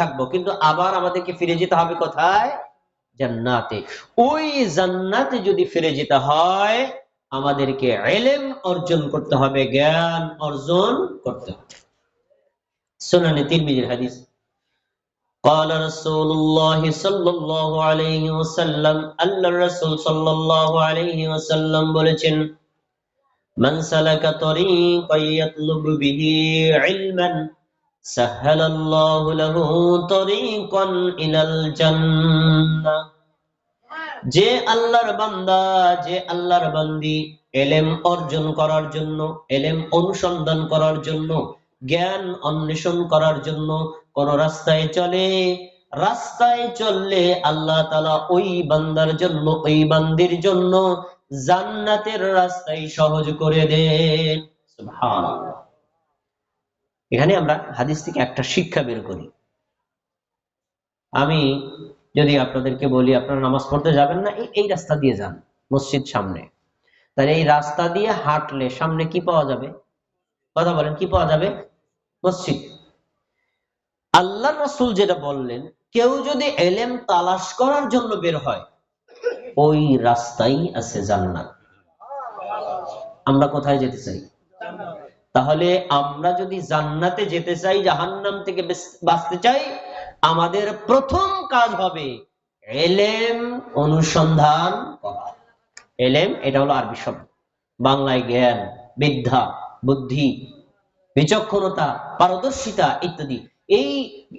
থাকবো কিন্তু আবার আমাদেরকে ফিরে যেতে হবে কোথায় জান্নাতে ওই জান্নাতে যদি ফিরে যেতে হয় আমাদেরকে এলেম অর্জন করতে হবে জ্ঞান অর্জন করতে হবে সুনানে তিরমিজির হাদিস قال رسول الله صلى الله عليه وسلم আল্লাহ রাসূল সাল্লাল্লাহু আলাইহি ওয়াসাল্লাম বলেছেন من سلك طريقا يطلب به علما سهل الله له طريقا إلى الجنة যে আল্লাহর বান্দা যে আল্লাহর বান্দি এলেম অর্জন করার জন্য এলেম অনুসন্ধান করার জন্য জ্ঞান অন্বেষণ করার জন্য কোন রাস্তায় চলে রাস্তায় চললে আল্লাহ তালা ওই বান্দার জন্য ওই বান্দির জন্য জান্নাতের রাস্তায় সহজ করে দেন সুবহানাল্লাহ। এখানে আমরা হাদিস থেকে একটা শিক্ষা বের করি। আমি যদি আপনাদেরকে বলি, আপনারা নামাজ পড়তে যাবেন না, এই- রাস্তা দিয়ে যান, মসজিদ সামনে। তাহলে এই রাস্তা দিয়ে হাঁটলে সামনে কি পাওয়া যাবে? কথা বলেন, কি পাওয়া যাবে? মসজিদ। আল্লাহ রাসুল যেটা বললেন, কেউ যদি এলেম তালাশ করার জন্য বের হয়, ওই রাস্তাই আছে জান্নাত। আমরা কোথায় যেতে চাই? তাহলে আমরা যদি জান্নাতে যেতে চাই, জাহান্নাম থেকে বাঁচতে চাই, আমাদের প্রথম কাজ হবে এলেম অনুসন্ধান করা। এলেম, এটা হলো আরবি শব্দ। বাংলায় জ্ঞান, বিদ্যা, বুদ্ধি, বিচক্ষণতা, পারদর্শিতা ইত্যাদি। এই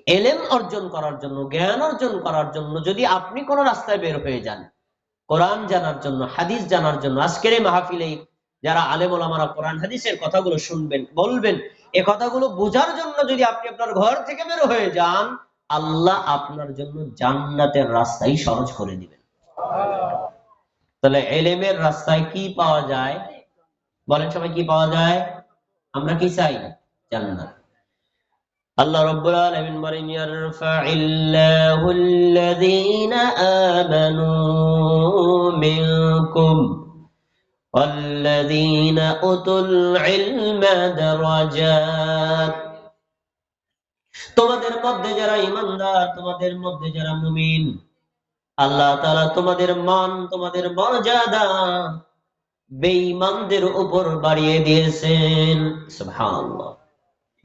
এলেম অর্জন করার জন্য, জ্ঞান অর্জন করার জন্য যদি আপনি কোন রাস্তায় বের হয়ে যান, কোরআন জানার জন্য, হাদিস জানার জন্য, আজকের এই মাহফিলে যারা আলেম ওলামারা কোরআন হাদিসের কথাগুলো শুনবেন, বলবেন, এ কথাগুলো বোঝার জন্য যদি আপনি আপনার ঘর থেকে বের হয়ে যান, আল্লাহ আপনার জন্য জান্নাতের রাস্তাই সহজ করে দিবেন। তাহলে এলেমের রাস্তায় কি পাওয়া যায়? বলেন সবাই কি পাওয়া যায়? আমরা কি চাই? জান্নাত। আল্লাহ রাব্বুল আলামিন বলেন ইয়ারফাইল্লাহু আল্লাযীনা আমানু মিনকুম والذين أوتوا العلم درجات তোমাদের মধ্যে যারা ইমানদার তোমাদের মধ্যে যারা মুমিন আল্লাহ তাআলা তোমাদের মান তোমাদের মর্যাদা বেঈমানদের উপর বাড়িয়ে দিয়েছেন সুবহানাল্লাহ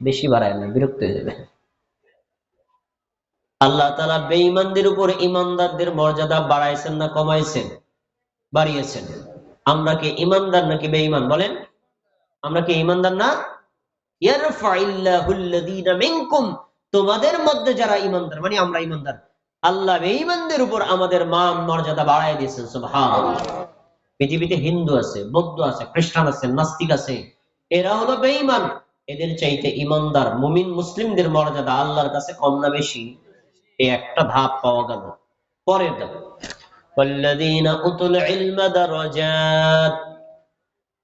বেশি বাড়ায় না বিরক্ত হয়ে যাবে আল্লাহ তাআলা বেঈমানদের উপর ইমানদারদের মর্যাদা বাড়াইছেন না কমাইছেন বাড়িয়েছেন আমরা কি ইমানদার নাকি বেঈমান? বলেন। আমরা কি ইমানদার না? তোমাদের মধ্যে যারা ইমানদার মানে আমরা ইমানদার। আল্লাহ বেঈমানদের উপর আমাদের মান মর্যাদা বাড়ায় দিয়েছেন পৃথিবীতে হিন্দু আছে, বৌদ্ধ আছে, খ্রিস্টান আছে, নাস্তিক আছে, এরা হলো বেঈমান। এদের চাইতে ইমানদার, মুমিন মুসলিমদের মর্যাদা আল্লাহর কাছে কম না বেশি। এই একটা ধাপ পাওয়া গেল। পরের ধাপ والذين اوتوا العلم درجات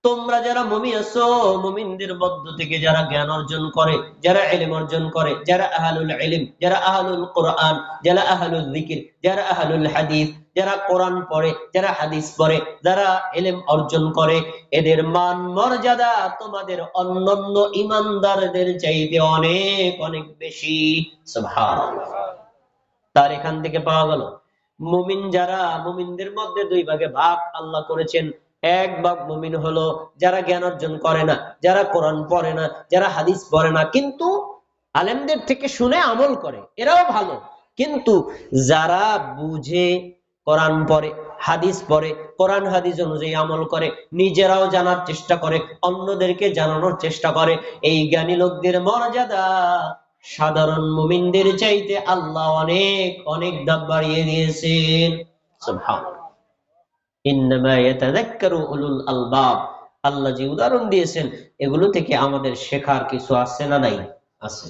তোমরা যারা মুমিন আছো মুমিনদের মধ্য থেকে যারা জ্ঞান অর্জন করে যারা ইলম অর্জন করে যারা আহলুল ইলম যারা আহলুল কোরআন যারা আহলুল যিকির যারা আহলুল হাদিস যারা কোরআন পড়ে যারা হাদিস পড়ে যারা ইলম অর্জন করে এদের মান মর্যাদা তোমাদের অন্যান্য ইমানদারদের চাইতে অনেক অনেক বেশি সুবহানাল্লাহ তার এখান থেকে পাওয়া গেল মুমিন যারা, মুমিনদের মধ্যে দুই ভাগে ভাগ আল্লাহ করেছেন। এক ভাগ মুমিন হলো যারা জ্ঞান অর্জন করে না, যারা কোরআন পড়ে না, যারা হাদিস পড়ে না। কিন্তু আলেমদের থেকে শুনে আমল করে, এরাও ভালো। কিন্তু যারা বুঝে কোরআন পড়ে, হাদিস পড়ে, কোরআন হাদিস অনুযায়ী আমল করে, নিজেরাও জানার চেষ্টা করে, অন্যদেরকে জানানোর চেষ্টা করে, এই জ্ঞানী লোকদের মর্যাদা সাধারণ মুমিনদের চাইতে আল্লাহ অনেক অনেক দাম বাড়িয়ে দিয়েছেন। আল্লাহ যে উদাহরণ দিয়েছেন, এগুলো থেকে আমাদের শেখার কিছু আছে না নাই? আছে।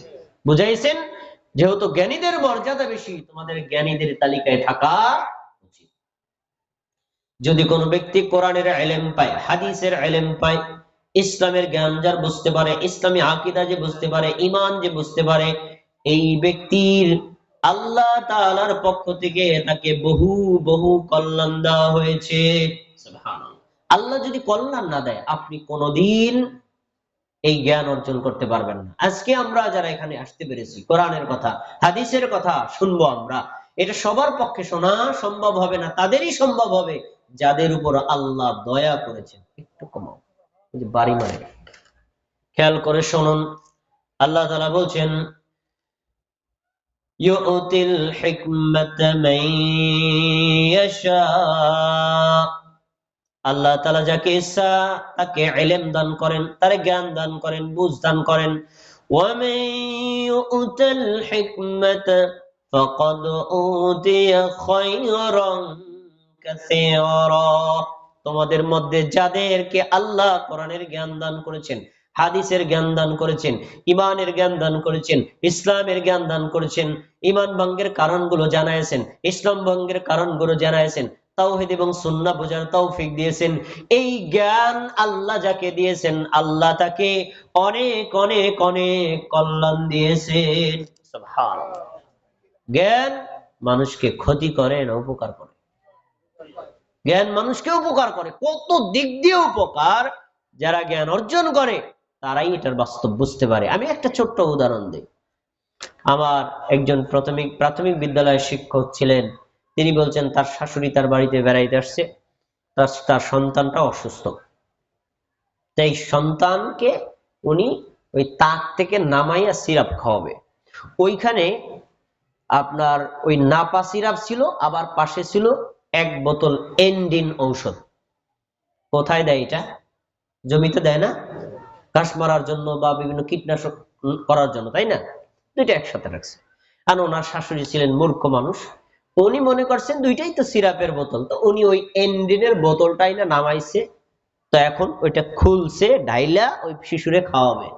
বুঝাইছেন? যেহেতু জ্ঞানীদের মর্যাদা বেশি, তোমাদের জ্ঞানীদের তালিকায় থাকা উচিত। যদি কোনো ব্যক্তি কোরআনের এলেম পায়, হাদিসের এলেম পায় ইসলামের জ্ঞান যার বুঝতে পারে, ইসলামী আকিদা যে বুঝতে পারে ইমান যে বুঝতে পারে, এই ব্যক্তির আল্লাহ তাআলার পক্ষ থেকে তাকে বহু বহু কল্যাণ দেওয়া হয়েছে। আল্লাহ যদি কল্যাণ না দেয়, আপনি কোনোদিন এই জ্ঞান অর্জন করতে পারবেন না। আজকে আমরা যারা এখানে আসতে পেরেছি, কোরআনের কথা, হাদিসের কথা শুনব আমরা, এটা সবার পক্ষে শোনা সম্ভব হবে না, তাদেরই সম্ভব হবে, যাদের উপর আল্লাহ দয়া করেছেন। যে বাড়ি মারে খেয়াল করে শুনুন আল্লাহ তালা বলছেন يؤتي الحكمة من يشاء আল্লাহ তালা যাকে ইচ্ছা তাকে এলেম দান করেন তারে জ্ঞান দান করেন বুঝ দান করেন ومن يؤت الحكمة فقد أوتي خيرا كثيرا তোমাদের মধ্যে যাদেরকে আল্লাহ কোরআনের জ্ঞান দান করেছেন, হাদিসের জ্ঞান দান করেছেন ইমানের জ্ঞান দান করেছেন, ইসলামের জ্ঞান দান করেছেন ইমান ভঙ্গের কারণগুলো জানাইছেন ইসলাম ভঙ্গের কারণগুলো জানাইছেন তাওহিদ এবং সুন্না বোঝার তৌফিক দিয়েছেন, এই জ্ঞান আল্লাহ যাকে দিয়েছেন, আল্লাহ তাকে অনেক অনেক অনেক কল্যাণ দিয়েছেন। জ্ঞান মানুষকে ক্ষতি করে না, উপকার করে জ্ঞান মানুষকে উপকার করে। কত দিক দিয়ে উপকার যারা জ্ঞান অর্জন করে, তারাই এটার বাস্তব বুঝতে পারে। আমি একটা ছোট্ট উদাহরণ দিই। আমার একজন প্রাথমিক প্রাথমিক বিদ্যালয়ের শিক্ষক ছিলেন। তিনি বলছেন, তার শাশুড়ি তার বাড়িতে বেড়াইতে আসছে। তার সন্তানটা অসুস্থ। তাই সন্তানকে উনি ওই তাক থেকে নামাইয়া সিরাপ খাওয়াবে। ওইখানে আপনার ওই নাপা সিরাপ ছিল, আবার পাশে ছিল এক বোতল এন্ডিন ঔষধ। কোথায় দেয় এটা? জমিতে দেয় না? ঘাস মারার জন্য বা বিভিন্ন কীটনাশক করার জন্য, তাই না? দুইটা একসাথে রাখছে। আর ওনার শাশুড়ি ছিলেন মূর্খ মানুষ। উনি মনে করছেন দুইটাই তো সিরাপের বোতল। তো উনি ওই এন্ডিনের বোতলটাই না নামাইছে, তো এখন ওইটা খুলছে ডাইলা ওই শিশুরে খাওয়াবে।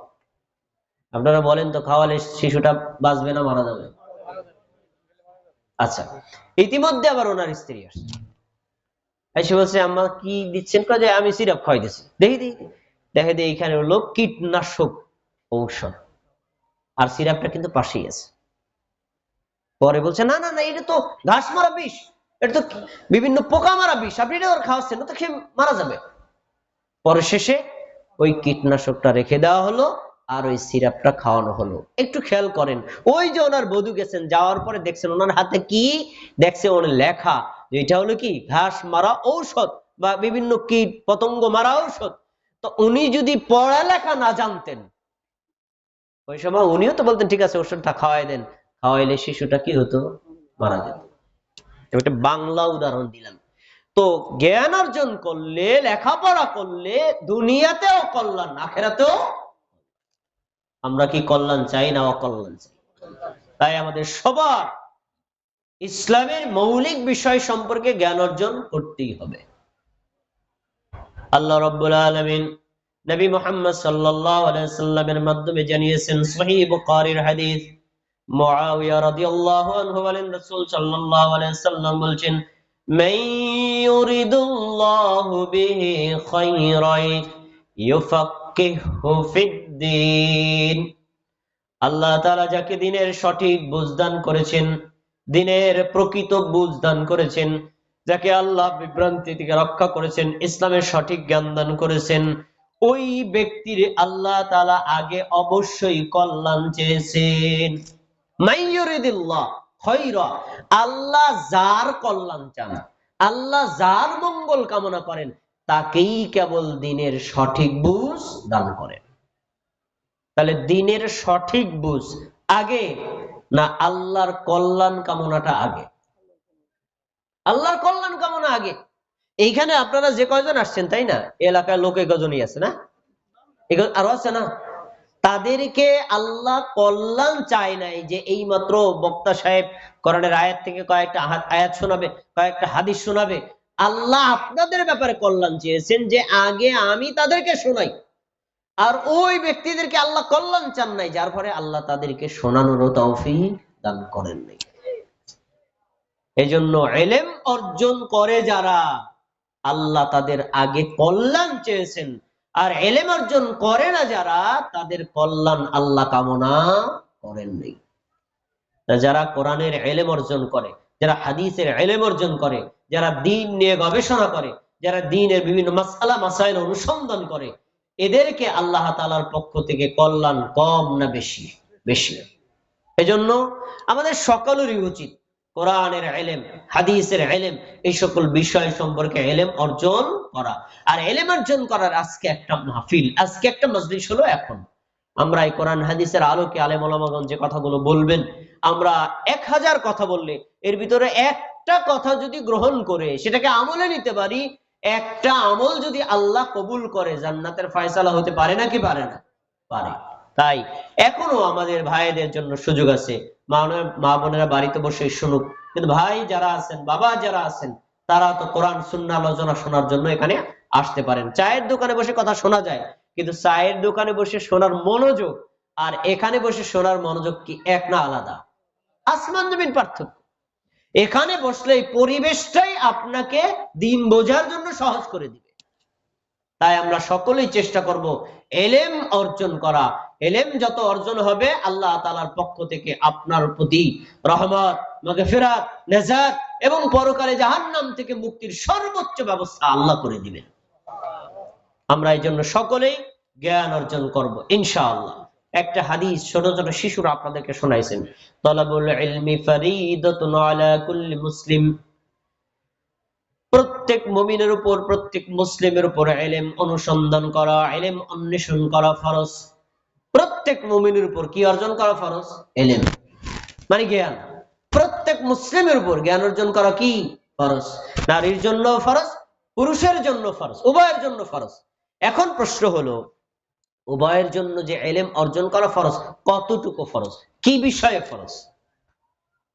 আপনারা বলেন তো, খাওয়ালে শিশুটা বাঁচবে না, মারা যাবে? আচ্ছা ইতিমধ্যে আবার ওনার স্ত্রী আসছে। এসে বলছে, আম্মা, কি দিচ্ছেন? যে আমি সিরাপ খাওয়াই দিচ্ছি দেখি দেখি, দেখে দিয়ে এখানে হলো কীটনাশক ঔষধ। আর সিরাপটা কিন্তু পাশেই আছে। পরে বলছে, না না না, এটা তো ঘাস মারা বিষ। এটা তো বিভিন্ন পোকা মারা বিষ। আপনি এটা ওর খাওয়াচ্ছেন তো খেয়ে মারা যাবে। পরে শেষে ওই কীটনাশকটা রেখে দেওয়া হলো। আর ওই সিরাপটা খাওয়ানো হলো। একটু খেয়াল করেন, ওই যে ওনার বধূ গেছেন, যাওয়ার পরে দেখছেন ওনার হাতে কি? দেখছে ওনার লেখা এটা হলো কি? ঘাস মারা ঔষধ বা বিভিন্ন কীট পতঙ্গ মারা ঔষধ। তো উনি যদি পড়ালেখা না জানতেন, ওই সময় উনিও তো বলতেন, ঠিক আছে, ওষুধটা খাওয়াই দেন। খাওয়াইলে শিশুটা কি হতো? মারা যেত। একটা বাংলা উদাহরণ দিলাম। তো জ্ঞান অর্জন করলে, লেখাপড়া করলে দুনিয়াতেও কল্যাণ, আখেরাতেও আমরা কি কল্যাণ চাই না অকল্যাণ চাই? তাই আমাদের সবার ইসলামের মৌলিক বিষয় সম্পর্কে জ্ঞান অর্জন করতেই হবে। আল্লাহ রব্বুল আলমিন নবী মোহাম্মদ সাল্লামের মাধ্যমে জানিয়েছেন, সহিহ বুখারীর হাদিস। মুআবিয়া রাদিয়াল্লাহু আনহু বলেন, রাসূল সাল্লাল্লাহু আলাইহি সাল্লাম বলছেন মান ইউরিদুল্লাহু বিহি খায়রান ইউফাক্কিহু ফিদ্দিন আল্লাহ তাআলা যাকে দিনের সঠিক বুঝদান করেছেন, দিনের প্রকৃত বুঝদান করেছেন, যাকে আল্লাহ বিভ্রান্তি থেকে রক্ষা করেছেন, ইসলামের সঠিক জ্ঞান দান করেছেন, ওই ব্যক্তির আল্লাহ তালা আগে অবশ্যই কল্যাণ চেয়েছেন। আল্লাহ যার কল্যাণ চান, আল্লাহ যার মঙ্গল কামনা করেন, তাকেই কেবল দিনের সঠিক বুঝ দান করেন। তাহলে দিনের সঠিক বুঝ আগে না আল্লাহর কল্যাণ কামনাটা আগে? আল্লাহর কল্যাণ কামনা আগে। এইখানে আপনারা যে কয়জন আসছেন, তাই না? এলাকায় লোক কজনই আছে না? আরও আছে না? তাদেরকে আল্লাহ কল্যাণ চায় নাই যে এই মাত্র বক্তা সাহেব করণের আয়াত থেকে কয়েকটা আয়াত শোনাবে, কয়েকটা হাদিস শোনাবে। আল্লাহ আপনাদের ব্যাপারে কল্যাণ চেয়েছেন যে আগে আমি তাদেরকে শোনাই। আর ওই ব্যক্তিদেরকে আল্লাহ কল্যাণ চান নাই, যার ফলে আল্লাহ তাদেরকে শোনানোরও তৌফিক দান করেন নাই। এজন্য এলেম অর্জন করে যারা, আল্লাহ তাদের আগে কল্যাণ চেয়েছেন। আর এলেম অর্জন করে না যারা, তাদের কল্যাণ আল্লাহ কামনা করেন নাই। যারা কোরআনের এলেম অর্জন করে, যারা হাদিসের এলেম অর্জন করে, যারা দিন নিয়ে গবেষণা করে, যারা দিনের বিভিন্ন মাসালা, মাসাইল অনুসন্ধান করে এদেরকে আল্লাহ তালার পক্ষ থেকে কল্যাণ কম না বেশি? বেশি। এজন্য আমাদের সকলেরই উচিত কোরআনের এলেম, হাদিসের এলেম, এই সকল বিষয় সম্পর্কে এলেম অর্জন করা। আর এলেম অর্জন করার আজকে একটা মাহফিল, আজকে একটা মজলিস হলো এখন। আমরা এই কোরআন, হাদিসের আলোকে আলেম ওলামাগণ যে কথাগুলো বলবেন, আমরা এক হাজার কথা বললে এর ভিতরে একটা কথা যদি গ্রহণ করে, সেটাকে আমলে নিতে পারি একটা আমল যদি আল্লাহ কবুল করে, জান্নাতের ফয়সালা হতে পারে না কি পারে না? পারে। তাই এখনও আমাদের ভাইদের জন্য সুযোগ আছে। মা বোনেরা বাড়িতে বসে শুনুক। কিন্তু ভাই যারা আছেন, বাবা যারা আছেন, তারা তো কোরআন সুন্না আলোচনা শোনার জন্য এখানে আসতে পারেন। চায়ের দোকানে বসে কথা শোনা যায়, কিন্তু চায়ের দোকানে বসে শোনার মনোযোগ আর এখানে বসে শোনার মনোযোগ কি এক না আলাদা? আসমান জমিন পার্থক্য। এখানে বসলে এই পরিবেশটাই আপনাকে দিন বোঝার জন্য সহজ করে দিবে। তাই আমরা সকলেই চেষ্টা করব এলেম অর্জন করা। এলেম যত অর্জন হবে, আল্লাহ তালার পক্ষ থেকে আপনার প্রতি রহমত, মাগফিরাত, নেজাত এবং পরকালে জাহান্নাম থেকে মুক্তির সর্বোচ্চ ব্যবস্থা আল্লাহ করে দিবেন। আমরা এই জন্য সকলেই জ্ঞান অর্জন করব, ইনশাআল্লাহ। একটা হাদিস ছোট ছোট শিশুরা আপনাদেরকে শোনাইছেন। মুসলিম। প্রত্যেক মুমিনের উপর, প্রত্যেক মুসলিমের উপর এলেম অনুসন্ধান করা এলেম অন্বেষণ করা ফরজ। প্রত্যেক মুমিনের উপর কি অর্জন করা ফরজ? এলেম মানে জ্ঞান। প্রত্যেক মুসলিমের উপর জ্ঞান অর্জন করা কি? ফরজ। নারীর জন্য ফরজ, পুরুষের জন্য ফরজ, উভয়ের জন্য ফরজ। এখন প্রশ্ন হলো উভয়ের জন্য যে এলেম অর্জন করা ফরজ, কতটুকু ফরজ? কি বিষয়ে ফরজ?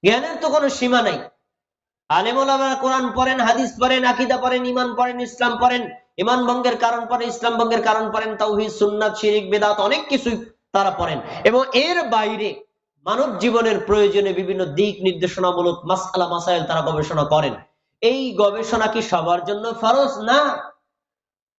জ্ঞানের তো কোনো সীমা নাই। আলেম কোরআন পড়েন, হাদিস পড়েন, আকিদা পড়েন ইমান পড়েন, ইসলাম পড়েন ইমান ভঙ্গের কারণ পড়েন, ইসলাম ভঙ্গের কারণ পড়েন, তাওহীদ, সুন্নাত, শিরিক, বেদাত, অনেক কিছুই তারা পড়েন। এবং এর বাইরে মানব জীবনের প্রয়োজনে বিভিন্ন দিক নির্দেশনামূলক মাসআলা, মাসাইল তারা গবেষণা করেন। এই গবেষণা কি সবার জন্য ফরজ না?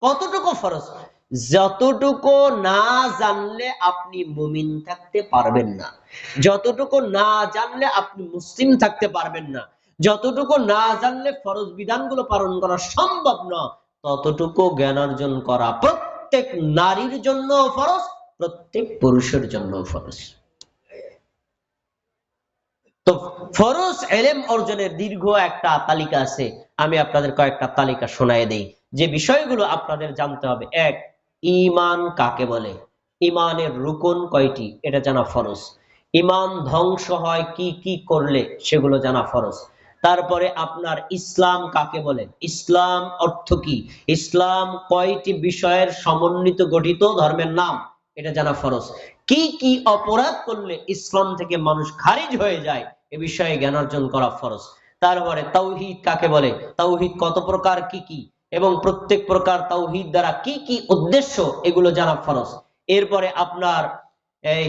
কতটুকু ফরজ? যতটুকু না জানলে আপনি মুমিন থাকতে পারবেন না। যতটুকু না জানলে আপনি মুসলিম থাকতে পারবেন না। যতটুকু না জানলে ফরজ বিধানগুলো পালন করা সম্ভব না, ততটুকু জ্ঞান অর্জন করা প্রত্যেক নারীর জন্য ফরজ, প্রত্যেক পুরুষের জন্য ফরজ। তো ফরজ এলেম অর্জনের দীর্ঘ একটা তালিকা আছে। আমি আপনাদের কয়েকটা তালিকা শোনায় দেই। যে বিষয়গুলো আপনাদের জানতে হবে, এক ইমান কাকে বলে? ইমানের রুকন কয়টি? এটা জানা ফরজ। ইমান ধ্বংস হয় কি কি করলে? সেগুলো জানা ফরজ। তারপরে আপনার ইসলাম কাকে বলে? ইসলাম অর্থ কি? ইসলাম কয়টি বিষয়ের সমন্বিত গঠিত ধর্মের নাম? এটা জানা ফরজ। কি কি অপরাধ করলে ইসলাম থেকে মানুষ খারিজ হয়ে যায়? এ বিষয়ে জ্ঞান অর্জন করা ফরজ। তারপরে তৌহিদ কাকে বলে? তৌহিদ কত প্রকার? কি কি? এবং প্রত্যেক প্রকার তাওহিদ দ্বারা কি কি উদ্দেশ্য এগুলো জানা ফরজ? এরপরে আপনার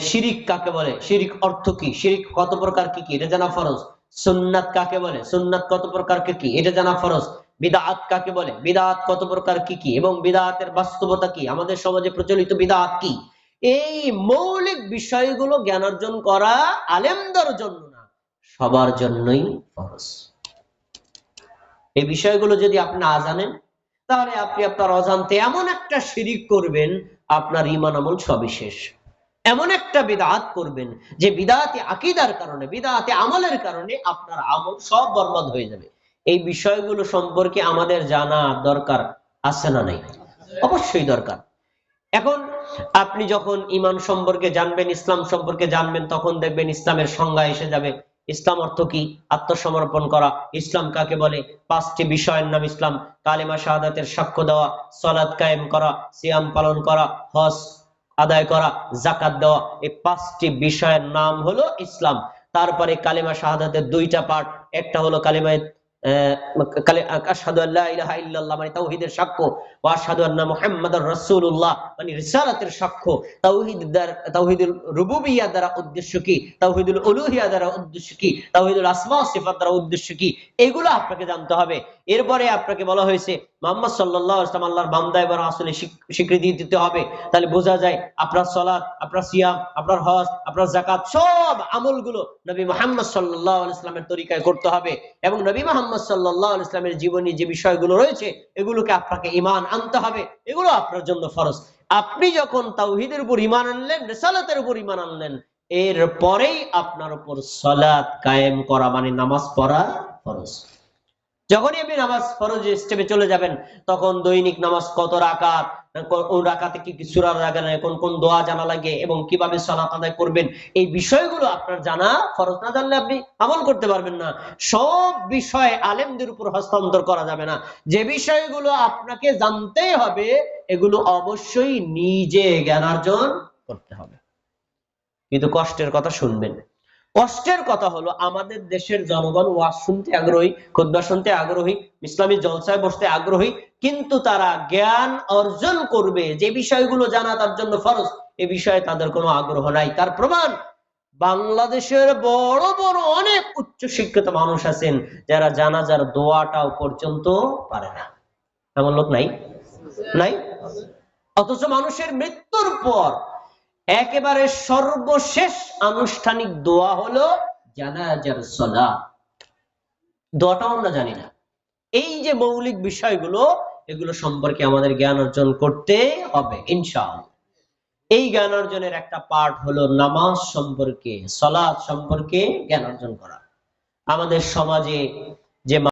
শিরিক কাকে বলে? শিরিক অর্থ কি? শিরিক কত প্রকার কি কি? এটা জানা ফরজ। সুন্নাত কাকে বলে? সুন্নাত কত প্রকার কি কি? এটা জানা ফরজ। বিদাত কাকে বলে? বিদাত কত প্রকার কি কি? এবং বিদাতের বাস্তবতা কি? আমাদের সমাজে প্রচলিত বিদাত কি? এই মৌলিক বিষয়গুলো জ্ঞান অর্জন করা আলেমদের জন্য না, সবার জন্যই ফরজ। এই বিষয়গুলো যদি আপনি না জানেন তাহলে আপনি আপনার অজান্তে এমন একটা শিরিক করবেন, আপনার ইমান আমল সবই শেষ। এমন একটা বিদাত করবেন যে বিদাতে আকিদার কারণে, বিদাতে আমলের কারণে আপনার আমল সব বরবাদ হয়ে যাবে। এই বিষয়গুলো সম্পর্কে আমাদের জানা দরকার আছে না নাই? অবশ্যই দরকার। এখন আপনি যখন ইমান সম্পর্কে জানবেন, ইসলাম সম্পর্কে জানবেন, তখন দেখবেন ইসলামের সংজ্ঞা এসে যাবে। ইসলাম অর্থ কি? আত্মসমর্পণ করা। ইসলাম কাকে বলে? পাঁচটি বিষয়ের নাম ইসলাম। কালিমা শাহাদাতের সাক্ষ্য দেওয়া সলাদ কায়েম করা, সিয়াম পালন করা, হজ আদায় করা জাকাত দেওয়া। এই পাঁচটি বিষয়ের নাম হলো ইসলাম। তারপরে কালিমা শাহাদাতের দুইটা পার্ট একটা হলো কালিমায় মানে মানে এগুলো আপনাকে জানতে হবে। এরপরে আপনাকে বলা হয়েছে, মোহাম্মদ ওয়াসাল্লাম আল্লাহর বান্দা এবং রাসূলে স্বীকৃতি দিতে হবে। তাহলে বোঝা যায়, আপনার সালাত আপনার সিয়াম, আপনার হজ, আপনার জাকাত সব আমলগুলো নবী মুহাম্মদ সাল্লাহ ওয়াসাল্লামের তরিকায় করতে হবে। এবং নবী মুহাম্মদ সাল্লাল্লাহু সাল্লাহ ইসলামের জীবনী যে বিষয়গুলো রয়েছে, এগুলোকে আপনাকে ইমান আনতে হবে। এগুলো আপনার জন্য ফরজ। আপনি যখন তাওহিদের উপর ইমান আনলেন, রেসালাতের উপর ইমান আনলেন এর পরেই আপনার উপর সলাৎ কায়েম করা মানে নামাজ পড়া ফরজ। যখনই আপনি নামাজ ফরজ স্টেপে চলে যাবেন, তখন দৈনিক নামাজ কত রাকাত কোন রাকাতে কি কি সূরা লাগে, কোন কোন দোয়া জানা লাগে এবং কীভাবে সালাত আদায় করবেন, এই বিষয়গুলো আপনার জানা ফরজ না জানলে আপনি আমল করতে পারবেন না। সব বিষয় আলেমদের উপর হস্তান্তর করা যাবে না। যে বিষয়গুলো আপনাকে জানতেই হবে, এগুলো অবশ্যই নিজে জ্ঞানার্জন করতে হবে। কিন্তু কষ্টের কথা শুনবেন। কষ্টের কথা হলো, আমাদের দেশের জনগণ ওয়াজ শুনতে আগ্রহী, খুদ্া শুনতে আগ্রহী, ইসলামী জলসায় বসতে আগ্রহী, কিন্তু তারা জ্ঞান অর্জন করবে, যে বিষয়গুলো জানা তার জন্য ফরজ, এ বিষয়ে তাদের কোনো আগ্রহ নাই। তার প্রমাণ, বাংলাদেশের বড় বড় অনেক উচ্চ শিক্ষিত মানুষ আছেন, যারা জানাজার দোয়াটাও পর্যন্ত পারে না। এমন লোক নাই? নাই? অথচ মানুষের মৃত্যুর পর একেবারে সর্বশেষ আনুষ্ঠানিক দোয়া হলো জানাজার সলা। দোয়াটাও আমরা জানি না। এই যে মৌলিক বিষয়গুলো, এগুলো সম্পর্কে আমাদের জ্ঞান অর্জন করতে হবে, ইনশাআল্লাহ। এই জ্ঞান অর্জনের একটা পার্ট হলো নামাজ সম্পর্কে সলাদ সম্পর্কে জ্ঞান অর্জন করা। আমাদের সমাজে যে